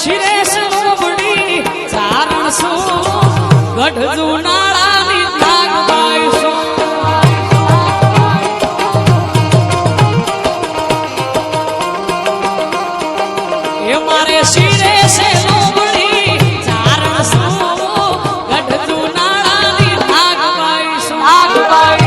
શિરે મોબડી ચારણ શું ગઢ જુનાળાની નાગબાઈ શું એ મારે શિરેશ મોબડી ચારણ શું ગઢ જુનાળાની નાગબાઈ શું નાગબાઈ શું નાગબાઈ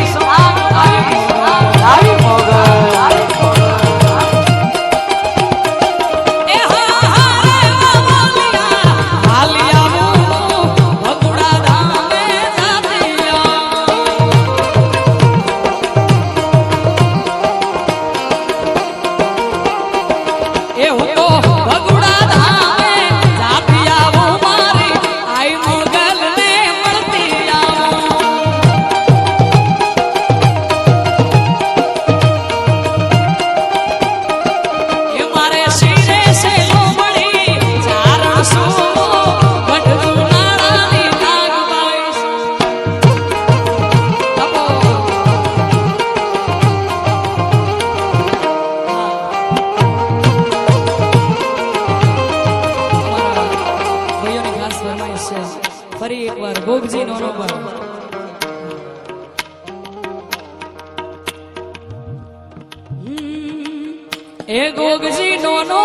ફરી એકવાર ગોગજી નો નંબર એ ગોગજી નો નો